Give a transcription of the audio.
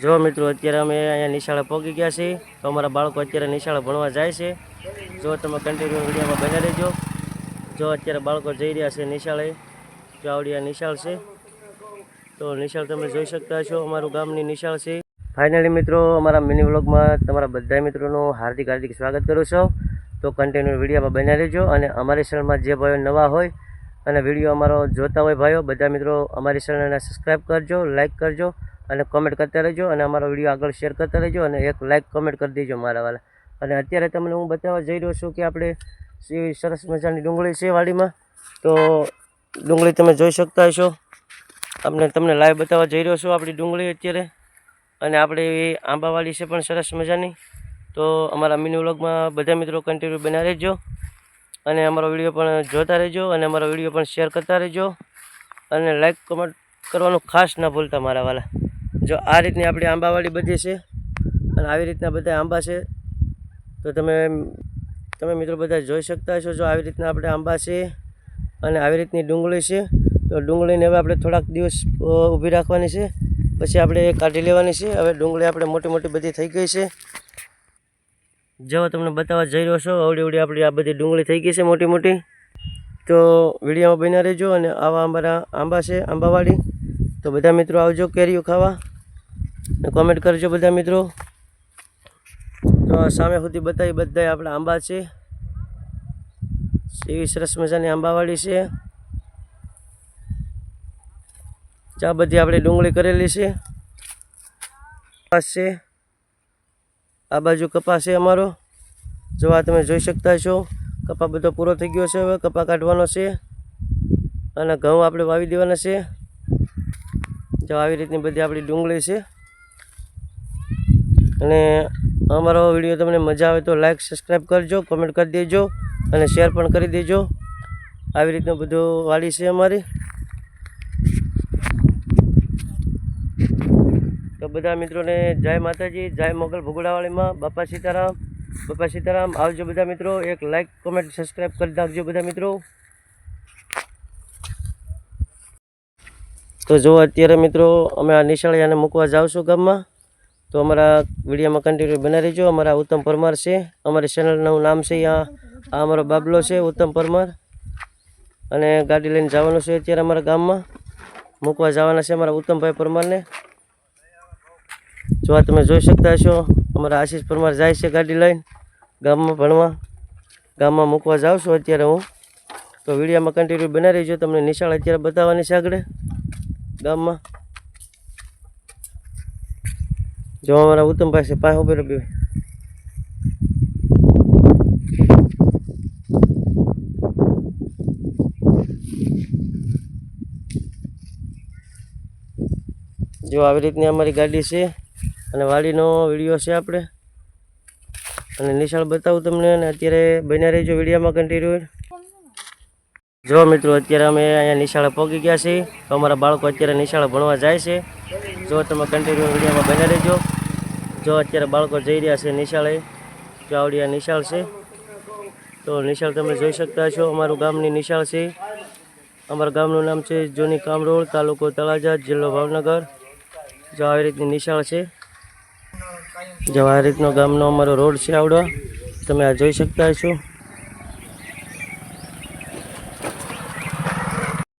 જો મિત્રો, અત્યારે અમે અહીંયા નિશાળે પહોંચી ગયા છીએ. તો અમારા બાળકો અત્યારે નિશાળા ભણવા જાય છે. જો તમે કન્ટિન્યુ વિડીયોમાં બન્યા રહેજો. જો અત્યારે બાળકો જઈ રહ્યા છે નિશાળે, જો આવડી નિશાળ છે. તો નિશાળ તમે જોઈ શકતા છો અમારું ગામની નિશાળ છે. ફાઇનલી મિત્રો, અમારા મિની વ્લોગમાં તમારા બધા મિત્રોનું હાર્દિક હાર્દિક સ્વાગત કરું છું. તો કન્ટિન્યુ વિડીયોમાં બન્યા રહેજો અને અમારી ચેનલમાં જે ભાઈઓ નવા હોય અને વીડિયો અમારો જોતા હોય ભાઈઓ, બધા મિત્રો અમારી ચેનલને સબસ્ક્રાઈબ કરજો લાઇક કરજો. અને કોમેન્ટ કરતા રહેજો અને અમારો વીડિયો આગળ શેર કરતા રહેજો અને એક લાઇક કોમેન્ટ કરી દેજો મારા વાળા અને અત્યારે તમને હું બતાવવા જઈ રહ્યો છું કે આપણે એવી સરસ મજાની ડુંગળી છે વાડીમાં. તો ડુંગળી તમે જોઈ શકતા હશો. આપણે તમને લાઈવ બતાવવા જઈ રહ્યો છું આપણી ડુંગળી અત્યારે. અને આપણે એવી આંબાવાળી છે પણ સરસ મજાની. તો અમારા મિની વ્લોગમાં બધા મિત્રો કન્ટિન્યુ બના રહેજો. અને અમારો વીડિયો પણ જોતા રહેજો અને અમારો વીડિયો પણ શેર કરતા રહેજો. અને લાઈક કમેન્ટ કરવાનું ખાસ ના ભૂલતા મારા વાલા. જો આ રીતની આપણી આંબાવાળી બધી છે અને આવી રીતના બધા આંબા છે, તો તમે તમે મિત્રો બધા જોઈ શકતા છો જો આવી રીતના આપણે આંબા છે અને આવી રીતની ડુંગળી છે, તો ડુંગળીને હવે આપણે થોડાક દિવસ ઊભી રાખવાની છે, પછી આપણે કાઢી લેવાની છે. હવે ડુંગળી આપણે મોટી મોટી બધી થઈ ગઈ છે. જો તમને બતાવવા જઈ રહ્યો છો અવડી અવડી આપણી આ બધી ડુંગળી થઈ ગઈ છે મોટી મોટી. તો વિડીયોમાં બન્યા રહેજો અને આવા અમારા આંબા છે આંબાવાળી તો બધા મિત્રો આવજો કેરીઓ ખાવા. કોમેન્ટ કરજો બધા મિત્રો. તો સામે સુધી બતાવી બધા આપણા આંબા છે. એવી સરસ મજાની આંબાવાળી છે. ચા બધી આપણે ડુંગળી કરેલી છે. કપાસ છે. આ બાજુ કપાસ છે અમારો. જો આ તમે જોઈ શકતા છો, કપા બધો પૂરો થઈ ગયો છે હવે, કપા કાઢવાનો છે. અને ઘઉં આપણે વાવી દેવાના છે. જો આવી રીતની બધી આપણી ડુંગળી છે. અને અમારો વીડિયો તમને મજા આવે તો લાઈક સબસ્ક્રાઈબ કરજો કમેન્ટ કરી દેજો અને શેર પણ કરી દેજો. આવી રીતનું બધું વાડી છે અમારી. તો બધા મિત્રોને જય માતાજી, જય મોગલ ભગોડાવાળીમાં. બાપા સીતારામ બાપા સીતારામ, આવજો બધા મિત્રો. એક લાઈક કોમેન્ટ સબસ્ક્રાઈબ કરી નાખજો બધા મિત્રો. તો જો અત્યારે મિત્રો, અમે આ નિશાળિયાને મૂકવા જાઉં છું ગામમાં. તો અમારા વિડીયોમાં કન્ટિન્યુ બના રહેજો. અમારા ઉત્તમ પરમાર છે. અમારી ચેનલનું નામ છે આ અમારો બાબલો છે, ઉત્તમ પરમાર. અને ગાડી લઈને જવાનું છે અત્યારે અમારા ગામમાં. મૂકવા જવાના છે અમારા ઉત્તમભાઈ પરમારને. જો તમે જોઈ શકતા છો અમારા આશીષ પરમાર જાય છે ગાડી લઈને ગામમાં ભણવા. ગામમાં મૂકવા જાઉં છું અત્યારે હું. તો વિડીયોમાં કન્ટિન્યુ બના રહીજો. તમને નિશાળ અત્યારે બતાવવાની છે આગળ. ગામમાં. જો અમારા ઉત્તમભાઈ છે પાસે ઉભેલો બે જો આવી રીતની અમારી ગાડી છે અને વાડીનો વીડિયો છે આપણે. અને નિશાળ બતાવું તમને અને અત્યારે બન્યા રહીજો વિડીયોમાં કન્ટિન્યુ જો મિત્રો, અત્યારે અમે અહીંયા નિશાળે પહોંચી ગયા છીએ. અમારા બાળકો અત્યારે નિશાળે ભણવા જાય છે. જો તમે કન્ટિન્યુ વિડીયોમાં બન્યા રહેજો. જો અત્યારે બાળકો જઈ રહ્યા છે નિશાળે આવડી નિશાળ છે. તો નિશાળ તમે જોઈ શકતા છો અમારું ગામની નિશાળ છે. અમારા ગામનું નામ છે જૂની કામરોળ, તાલુકો તળાજા, જિલ્લો ભાવનગર. જો આવી રીતની નિશાળ છે. જો આ રીતનો ગામનો અમારો રોડ છે આવડો, તમે આ જોઈ શકતા છો